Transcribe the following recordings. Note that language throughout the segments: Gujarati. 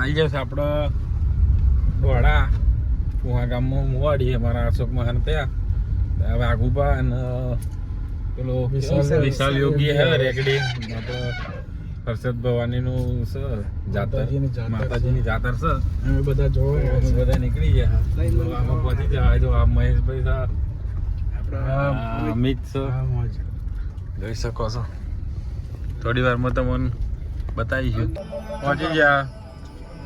આવી જશે આપણે વડા. પુહા ગામમાં મુવાડી અમારા અશોક મહાન ત્યાં હવે આગુભા અને પેલો વિશાલ- યોગી હે રેકડી. હર્ષદ ભવાનીનું સર જાતર. માતાજીની જાતર છે. અમે બધા જો બધા નીકળી ગયા. આમાં પહોંચી જાય તો આ મહેશભાઈ સર અમિત સર જોઈ શકો છો. થોડી વારમાં તમને બતાવીશું. પહોંચી ગયા.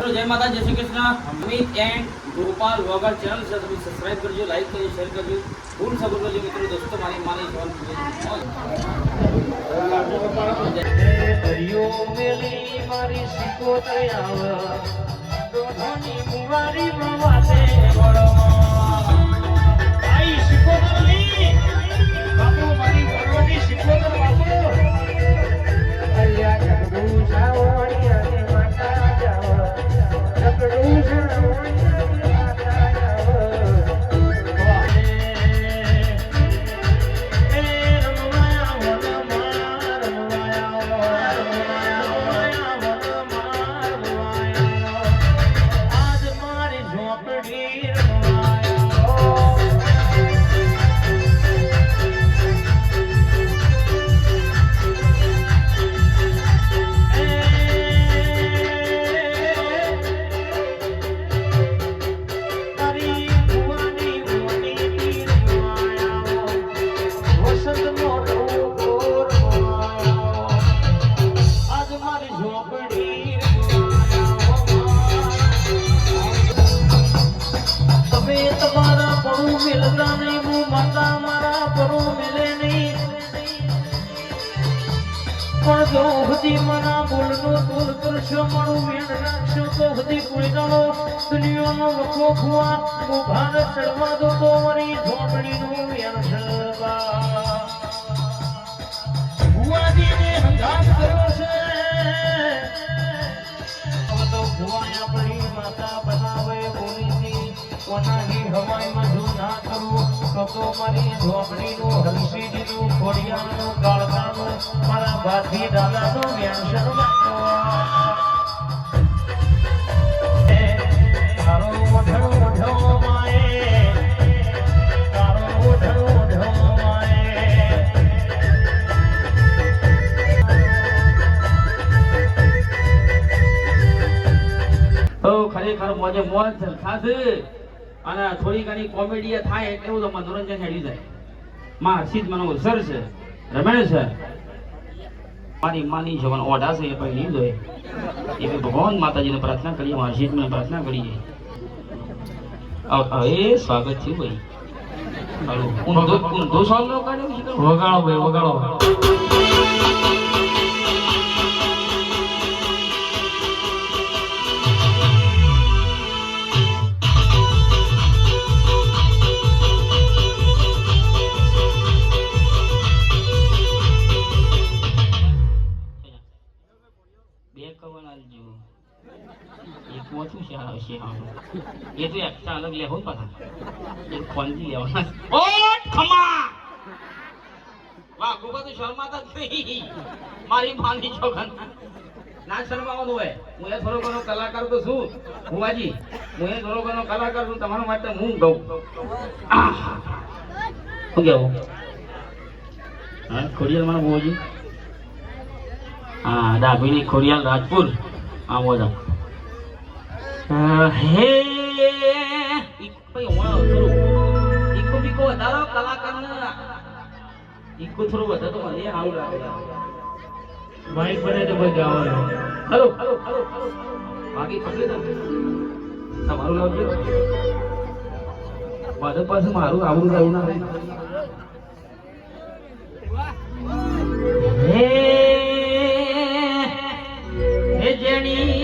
હેલો, જય માતા જય શ્રી કૃષ્ણ. અમિત એન્ડ ગોપાલ વગર ચેનલ છે તમે સબસ્ક્રાઇબ કરજો લાઈક કરજો શેર કરજો. ફૂલ સપોર્ટ કરજો મિત્રો. દોસ્તો મારી માની જવાન તમે પડું મિલે નહીં. પણ જો સુધી મના બોલનો તોલ કરશો મારું વેણ રાખશો તો સુધી કોઈ દાડો દુનિયાનો વખો ખુવા હું ભારત ચડવા દો તો મારી ઝોપડીનું વેણ સળવા ભુવાજીને હંગામ કર્યો છે. તો મારી ઝોપડીનું હલસીજીનું ખોડિયાનું કાળકાનું મારા ભાથી દાદાનું વ્યંસન તારો ઓઢણો ઓઢો માએ ખરેખર મોજે મોજ થશે અને થોડી ઘણી કોમેડી થાય એટલે એવું તો મનોરંજન હેડી જાય. માં હર્ષિત મનો સર છે. રમેણ છે. મારી માની જવાન ઓઢા છે એ પણ નહીં જોઈએ એ ભગવાન માતાજીને પ્રાર્થના કરીએ હર્ષિત મને પ્રાર્થના કરીએ. એ સ્વાગત છે ભાઈ. વગાડો ભાઈ, વગાડો. આલજો એક ઓછું છે આવશે એ તો એક્સ્ટ્રા અલગ લેવો પાછા. એક ખોલજી લેવાના ઓ ખમા! વાહ ગોપા તો શર્માતા જ નહીં. મારી માની છોકન ના શરમાવાનું હોય. હું એ થોડો ઘણો કલાકાર તો છું. ભુવાજી હું એ થોડો ઘણો કલાકાર છું. તમારા માટે હું ગઉં! શું કેવું હા ખોડિયાલ મારા ભુવાજી. હા ડાભીની ખોડિયાલ રાજપુર. 아무거나 해 이거 영화 들어 이거 믿고 따라 따라가나 이거 들어 봐 나도 ભાઈ ગાવાનો. હલો હલો હલો બાકી પકડી દો. તમારું લાવજો માધવ પાસે મારું આવડું જવું હે! જણી